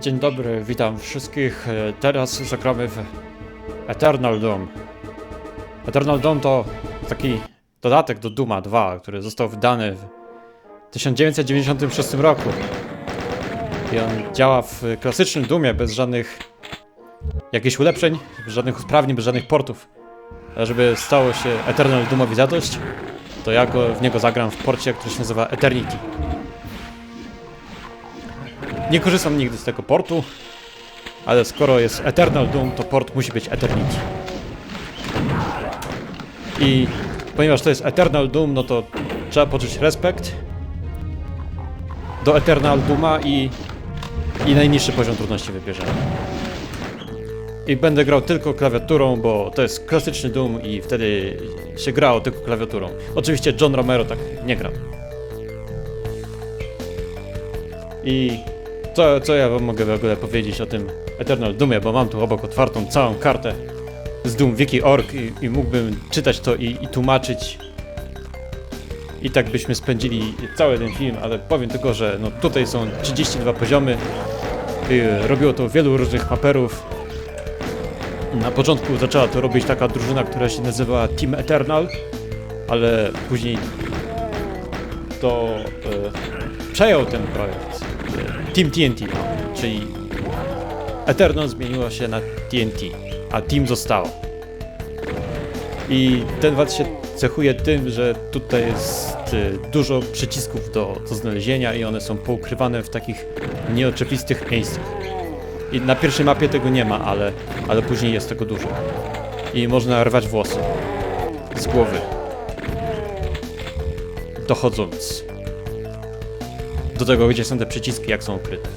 Dzień dobry, witam wszystkich. E, Teraz zagramy w Eternal Doom. Eternal Doom to taki dodatek do Duma 2, który został wydany w 1996 roku. I on działa w klasycznym Doomie bez żadnych jakichś ulepszeń, bez żadnych usprawnień, bez żadnych portów. A żeby stało się Eternal Doomowi zadość, to ja go, w niego zagram w porcie, który się nazywa Eternity. Nie korzystam nigdy z tego portu, ale skoro jest Eternal Doom, to port musi być Eternity. I ponieważ to jest Eternal Doom, no to trzeba poczuć respekt do Eternal Dooma i, i najniższy poziom trudności wybierzemy. I będę grał tylko klawiaturą, bo to jest klasyczny Doom i wtedy się grało tylko klawiaturą. Oczywiście John Romero tak nie grał. I co, co ja wam mogę w ogóle powiedzieć o tym Eternal Doomie, bo mam tu obok otwartą całą kartę z Doom Wiki.org i, i mógłbym czytać to i, i tłumaczyć. I tak byśmy spędzili cały ten film, ale powiem tylko, że no tutaj są 32 poziomy. Y, robiło to wielu różnych maperów. Na początku zaczęła to robić taka drużyna, która się nazywa Team Eternal, ale później to y, przejął ten projekt Team TNT, czyli Eternal zmieniło się na TNT, a Team zostało. I ten wad się cechuje tym, że tutaj jest y, dużo przycisków do, do znalezienia i one są poukrywane w takich nieoczywistych miejscach. I na pierwszej mapie tego nie ma, ale, ale później jest tego dużo. I można rwać włosy z głowy. Dochodząc do tego, gdzie są te przyciski, jak są ukryte.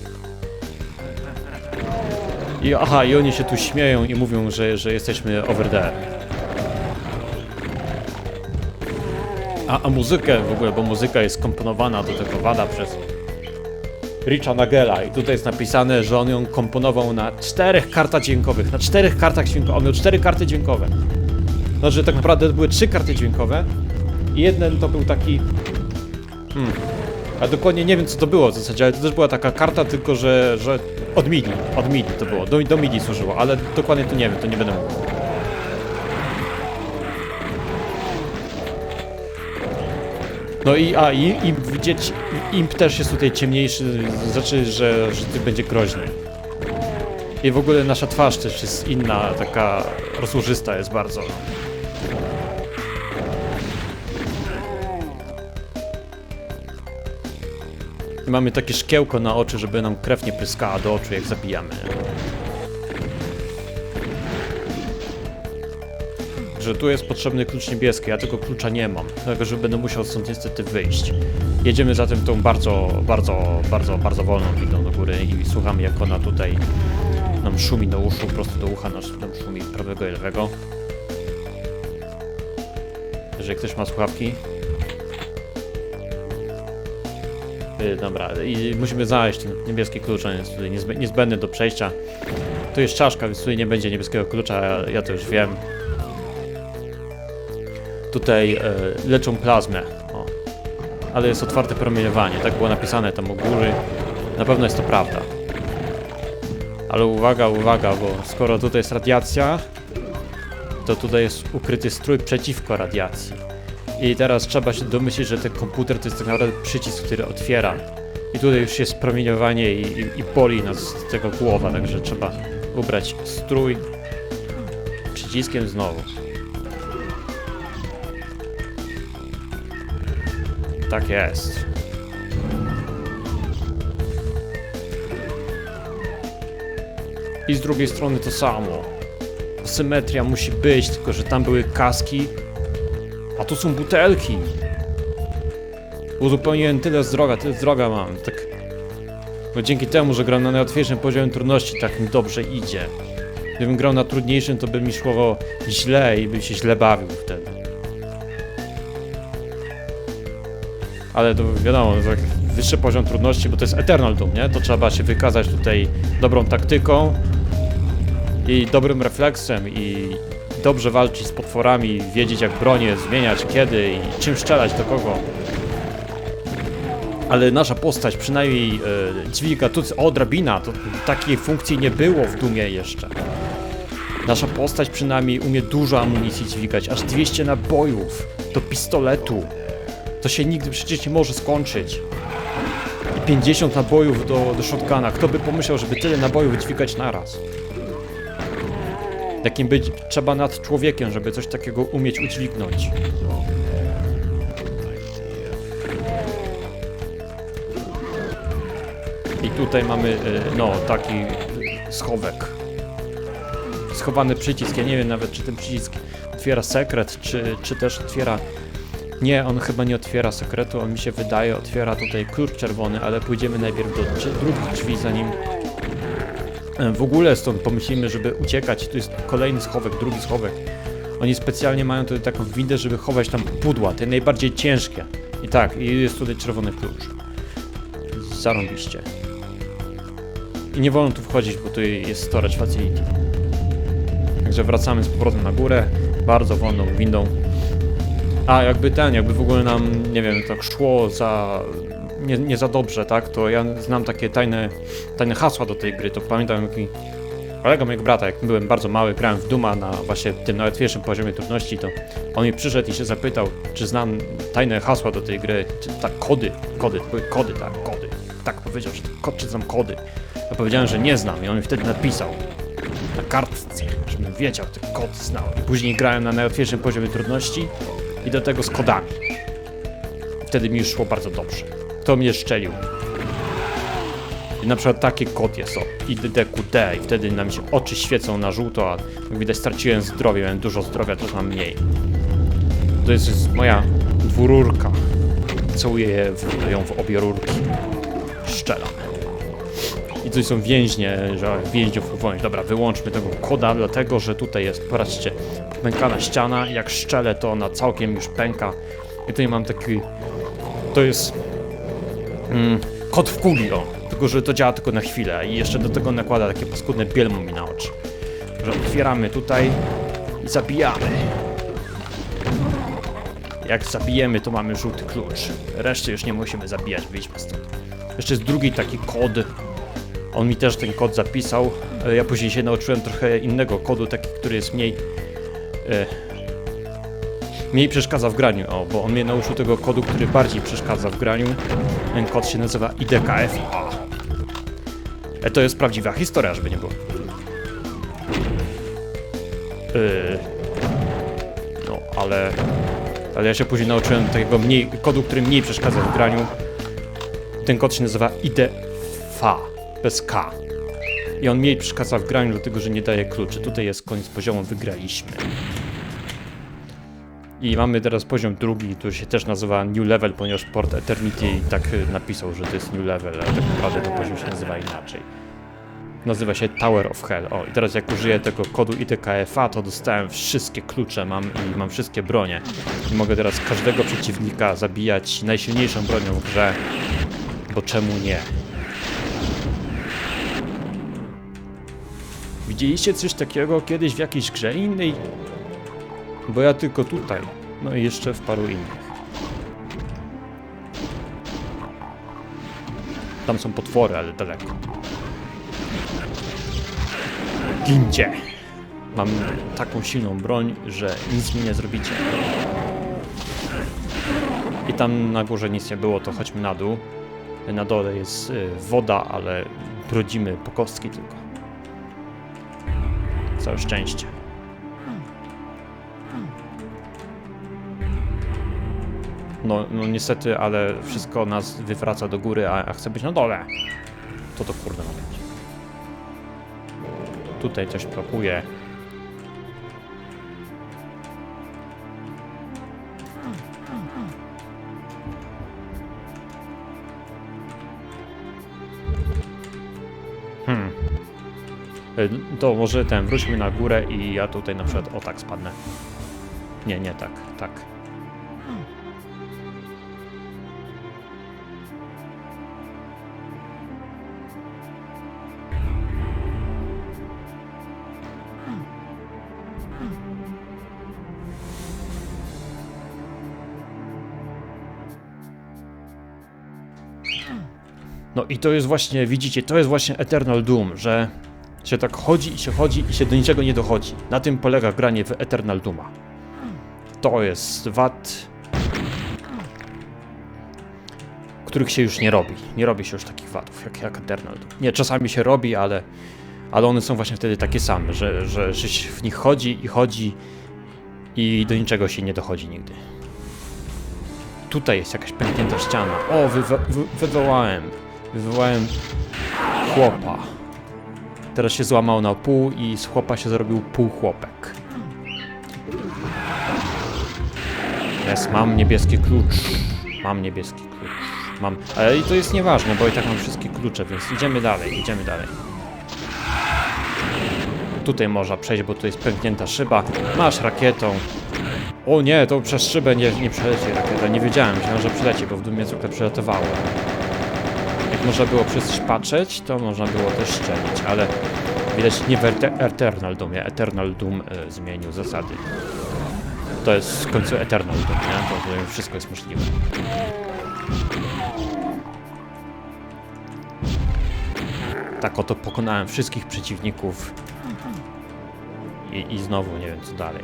I aha, i oni się tu śmieją i mówią, że, że jesteśmy over there. A, a muzykę w ogóle, bo muzyka jest komponowana do tego wada przez Richa Nagela i tutaj jest napisane, że on ją komponował na czterech kartach dźwiękowych, na czterech kartach dźwiękowych, on miał cztery karty dźwiękowe. Znaczy tak naprawdę były trzy karty dźwiękowe i jeden to był taki... Hmm. A dokładnie nie wiem co to było w zasadzie, ale to też była taka karta, tylko że, że od MIDI, od to było, do, do MIDI służyło, ale dokładnie to nie wiem, to nie będę mówił. No i a i, i widzieć, imp też jest tutaj ciemniejszy, znaczy, że, że ty będzie groźny. I w ogóle nasza twarz też jest inna, taka rozłożysta jest bardzo. I mamy takie szkiełko na oczy, żeby nam krew nie pryskała do oczu, jak zabijamy. Że tu jest potrzebny klucz niebieski, ja tego klucza nie mam, dlatego że będę musiał stąd niestety wyjść. Jedziemy zatem tą bardzo, bardzo, bardzo, bardzo wolną windą do góry i słuchamy jak ona tutaj nam szumi do uszu, prosto do ucha nas nam szumi prawego i lewego. Jeżeli ktoś ma słuchawki. Yy, dobra, i musimy znaleźć ten niebieski klucz, on jest tutaj niezbę- niezbędny do przejścia. Tu jest czaszka, więc tutaj nie będzie niebieskiego klucza, ja, ja to już wiem. Tutaj e, leczą plazmę. O. Ale jest otwarte promieniowanie, tak było napisane tam u góry. Na pewno jest to prawda. Ale uwaga, uwaga, bo skoro tutaj jest radiacja, to tutaj jest ukryty strój przeciwko radiacji. I teraz trzeba się domyślić, że ten komputer to jest tak naprawdę przycisk, który otwiera. I tutaj już jest promieniowanie i, i, i boli nas tego głowa, także trzeba ubrać strój przyciskiem znowu. Tak jest. I z drugiej strony to samo. Symetria musi być, tylko że tam były kaski, tu są butelki. Uzupełniłem tyle zdrowia, tyle zdrowia mam. Tak. Bo dzięki temu, że gram na najłatwiejszym poziomie trudności, tak mi dobrze idzie. Gdybym grał na trudniejszym, to by mi szło źle i bym się źle bawił wtedy. ale to wiadomo, to tak wyższy poziom trudności, bo to jest Eternal Doom, nie? To trzeba się wykazać tutaj dobrą taktyką i dobrym refleksem i dobrze walczyć z potworami, wiedzieć jak bronię zmieniać, kiedy i czym strzelać do kogo. Ale nasza postać przynajmniej e, dźwiga tu, o drabina, to takiej funkcji nie było w Dumie jeszcze. Nasza postać przynajmniej umie dużo amunicji dźwigać, aż 200 nabojów do pistoletu. To się nigdy przecież nie może skończyć. I 50 nabojów do, do shotguna. Kto by pomyślał, żeby tyle nabojów dźwigać naraz? Takim być trzeba nad człowiekiem, żeby coś takiego umieć udźwignąć. I tutaj mamy, y, no, taki schowek. Schowany przycisk. Ja nie wiem nawet, czy ten przycisk otwiera sekret, czy, czy też otwiera... Nie, on chyba nie otwiera sekretu, on mi się wydaje, otwiera tutaj klucz czerwony, ale pójdziemy najpierw do drugich drzwi, zanim e, w ogóle stąd pomyślimy, żeby uciekać. Tu jest kolejny schowek, drugi schowek. Oni specjalnie mają tutaj taką windę, żeby chować tam pudła, te najbardziej ciężkie. I tak, i jest tutaj czerwony klucz. Zarąbiście. I nie wolno tu wchodzić, bo tu jest storage facility. Także wracamy z powrotem na górę, bardzo wolną windą. A jakby ten, jakby w ogóle nam, nie wiem, tak szło za... Nie, nie za dobrze, tak? To ja znam takie tajne, tajne hasła do tej gry, to pamiętam jaki... Kolega mojego brata, jak byłem bardzo mały, grałem w Duma na właśnie tym najłatwiejszym poziomie trudności, to on mi przyszedł i się zapytał, czy znam tajne hasła do tej gry, czy tak, kody, kody, to były kody, tak, kody. Tak powiedział, że kod, czy znam kody. Ja powiedziałem, że nie znam i on mi wtedy napisał na kartce, żebym wiedział, ten kod znał. I później grałem na najłatwiejszym poziomie trudności i do tego z kodami. Wtedy mi już szło bardzo dobrze. Kto mnie szczelił? I na przykład taki kod jest, o, IDDQD i wtedy nam się oczy świecą na żółto, a jak widać straciłem zdrowie, miałem dużo zdrowia, teraz mam mniej. To jest, jest moja dwururka. Całuję w, ją w obie rurki. Szczelam. I tutaj są więźnie, że więźniów uwolnić. Dobra, wyłączmy tego koda, dlatego że tutaj jest, patrzcie, pękana ściana. Jak szczelę, to ona całkiem już pęka. I tutaj mam taki. To jest. Mm, kod w kuli, o. Tylko, że to działa tylko na chwilę. I jeszcze do tego nakłada takie paskudne bielmo mi na oczy. Że otwieramy tutaj i zabijamy. Jak zabijemy, to mamy żółty klucz. Reszty już nie musimy zabijać, wyjdźmy stąd. Jeszcze jest drugi taki kod. On mi też ten kod zapisał. Ja później się nauczyłem trochę innego kodu, taki, który jest mniej. E, mniej przeszkadza w graniu. O, bo on mnie nauczył tego kodu, który bardziej przeszkadza w graniu. Ten kod się nazywa IDKFA. E, to jest prawdziwa historia, żeby nie było. Yy, no, ale. Ale ja się później nauczyłem takiego mniej, kodu, który mniej przeszkadza w graniu. Ten kod się nazywa IDFA, bez K. I on mniej przeszkadza w graniu, dlatego że nie daje kluczy. Tutaj jest koniec poziomu, wygraliśmy. I mamy teraz poziom drugi, który się też nazywa New Level, ponieważ Port Eternity tak y, napisał, że to jest New Level, ale tak naprawdę ten poziom się nazywa inaczej. Nazywa się Tower of Hell. O, i teraz jak użyję tego kodu ITKFA, to dostałem wszystkie klucze, mam i mam wszystkie bronie. I mogę teraz każdego przeciwnika zabijać najsilniejszą bronią w grze, bo czemu nie? Widzieliście coś takiego kiedyś w jakiejś grze innej? Bo ja tylko tutaj. No i jeszcze w paru innych. Tam są potwory, ale daleko. Gincie! Mam taką silną broń, że nic mi nie zrobicie. I tam na górze nic nie było, to chodźmy na dół. Na dole jest y, woda, ale brodzimy po kostki tylko. Całe szczęście. No, no niestety, ale wszystko nas wywraca do góry, a, a chcę być na dole. To to kurde ma być. Tutaj coś blokuje. Hmm. Y, To może ten, wróćmy na górę i ja tutaj na przykład o tak spadnę. Nie, nie tak, tak. I to jest właśnie, widzicie, to jest właśnie Eternal Doom, że się tak chodzi i się chodzi i się do niczego nie dochodzi. Na tym polega granie w Eternal Dooma. To jest wad, których się już nie robi. Nie robi się już takich wadów jak, jak Eternal Doom. Nie, czasami się robi, ale, ale one są właśnie wtedy takie same, że, że, że się w nich chodzi i chodzi i do niczego się nie dochodzi nigdy. Tutaj jest jakaś pęknięta ściana. O, wywo wy wywołałem. Wywołałem chłopa. Teraz się złamał na pół i z chłopa się zrobił półchłopek. Jest, mam niebieski klucz. Mam niebieski klucz. Mam. Ale i to jest nieważne, bo i tak mam wszystkie klucze, więc idziemy dalej, idziemy dalej. Tutaj można przejść, bo tu jest pęknięta szyba. Masz rakietą. O nie, to przez szybę nie, nie przeleci rakieta. Nie wiedziałem, myślałem, że przyleci, bo w dumie zwykle przelatywało. Jak można było przez to można było też strzelić, ale widać nie w Eternal Doomie. Eternal Doom e, zmienił zasady. To jest w końcu Eternal Doom, nie? To, to wszystko jest możliwe. Tak oto pokonałem wszystkich przeciwników i, i znowu nie wiem co dalej.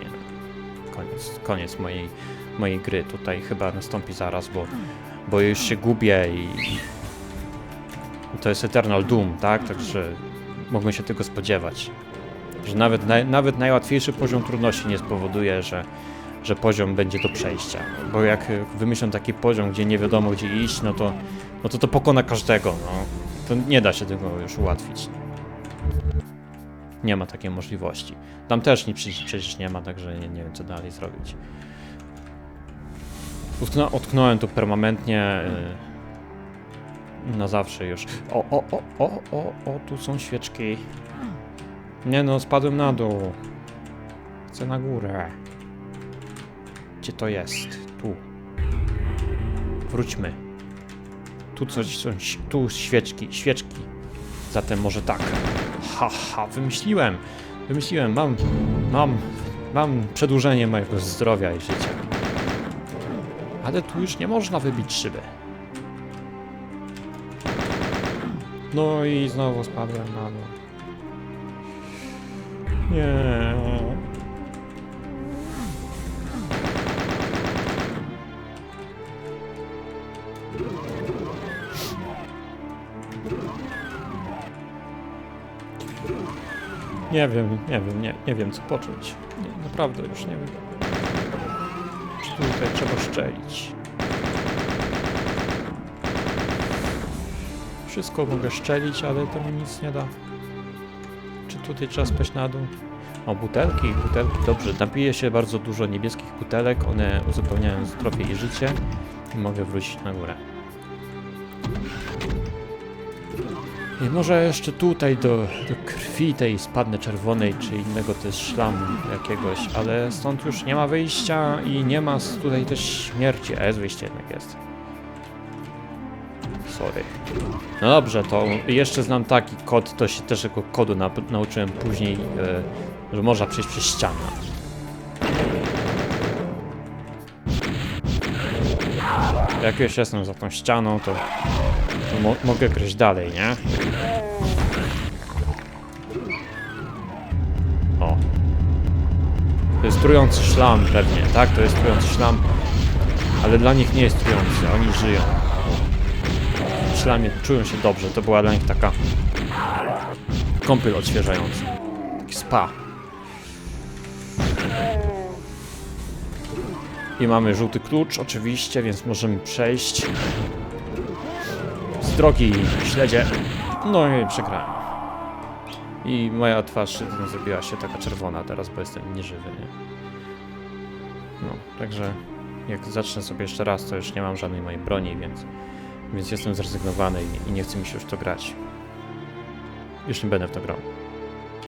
Koniec, koniec mojej, mojej gry. Tutaj chyba nastąpi zaraz, bo, bo już się gubię i to jest Eternal Doom, tak? Także mogłem się tego spodziewać. Że nawet, naj, nawet najłatwiejszy poziom trudności nie spowoduje, że, że poziom będzie do przejścia. Bo jak wymyślą taki poziom, gdzie nie wiadomo gdzie iść, no to no to, to pokona każdego. No. To nie da się tego już ułatwić. Nie ma takiej możliwości. Tam też nic przecież- nie ma, także nie, nie wiem co dalej zrobić. Utknąłem tu permanentnie. Yy, na zawsze już. O, o, o, o, o, o, tu są świeczki. Nie no, spadłem na dół. Chcę na górę. Gdzie to jest? Tu. Wróćmy. Tu coś są, tu świeczki, świeczki. Zatem może tak. Ha, ha, wymyśliłem. Wymyśliłem, mam, mam, mam przedłużenie mojego zdrowia i życia. Ale tu już nie można wybić szyby. No i znowu spadłem na dół. Nie. Nie wiem, nie wiem, nie, nie wiem co począć. Nie, naprawdę już nie wiem. Czy tutaj trzeba szczelić? Wszystko mogę szczelić, ale to mi nic nie da. Czy tutaj trzeba spaść na dół? O, butelki, butelki, dobrze. Napiję się bardzo dużo niebieskich butelek, one uzupełniają zdrowie i życie. I mogę wrócić na górę. I może jeszcze tutaj do, do krwi tej spadnę czerwonej, czy innego też szlamu jakiegoś, ale stąd już nie ma wyjścia i nie ma tutaj też śmierci. A jest wyjście jednak jest. Sorry. No dobrze, to jeszcze znam taki kod, to się też jako kodu na, nauczyłem później, e, że można przejść przez ścianę. Jak już jestem za tą ścianą, to, to mo mogę grać dalej, nie? O. To jest trujący szlam pewnie, tak? To jest trujący szlam. Ale dla nich nie jest trujący, oni żyją. Czują się dobrze, to była dla nich taka kąpiel odświeżająca. Taki spa. I mamy żółty klucz oczywiście, więc możemy przejść. Z drogi śledzie. No i przegrałem. I moja twarz no, zrobiła się taka czerwona teraz, bo jestem nieżywy, nie? No, także jak zacznę sobie jeszcze raz, to już nie mam żadnej mojej broni, więc, więc jestem zrezygnowany i, nie chce mi się już to grać. Już nie będę w to grał.